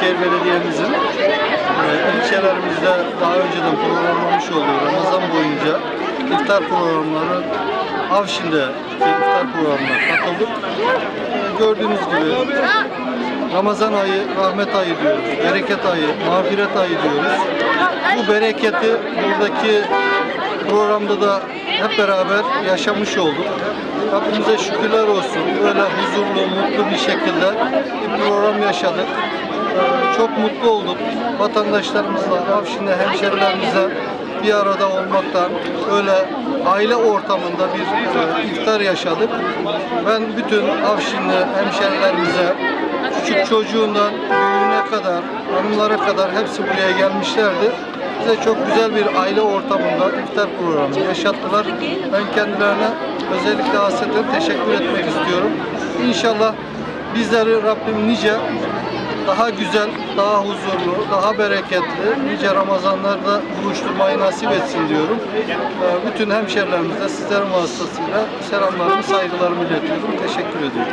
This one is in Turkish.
Büyükşehir Belediye'mizin e, ilçelerimizde daha önceden programlamış olduğu Ramazan boyunca iftar programları Avşin'de iftar programına katıldık. E, Gördüğünüz gibi Ramazan ayı rahmet ayı diyoruz, bereket ayı, mağfiret ayı diyoruz. Bu bereketi buradaki programda da hep beraber yaşamış olduk. Rabbimize şükürler olsun. Böyle huzurlu, mutlu bir şekilde bir program yaşadık. Çok mutlu olduk. Vatandaşlarımızla, Avşin'le hemşerilerimizle bir arada olmaktan öyle aile ortamında bir e, iftar yaşadık. Ben bütün Avşinli hemşerilerimize küçük çocuğundan büyüğüne kadar, hanımlara kadar hepsi buraya gelmişlerdi. Bize çok güzel bir aile ortamında iftar programı yaşattılar. Ben kendilerine özellikle hasreten teşekkür etmek istiyorum. İnşallah bizleri Rabbim nice daha güzel, daha huzurlu, daha bereketli, nice Ramazanlarda buluşturmayı nasip etsin diyorum. Ee, Bütün hemşerilerimize sizlerin vasıtasıyla selamlarımı, saygılarımı iletiyorum. Teşekkür ediyorum.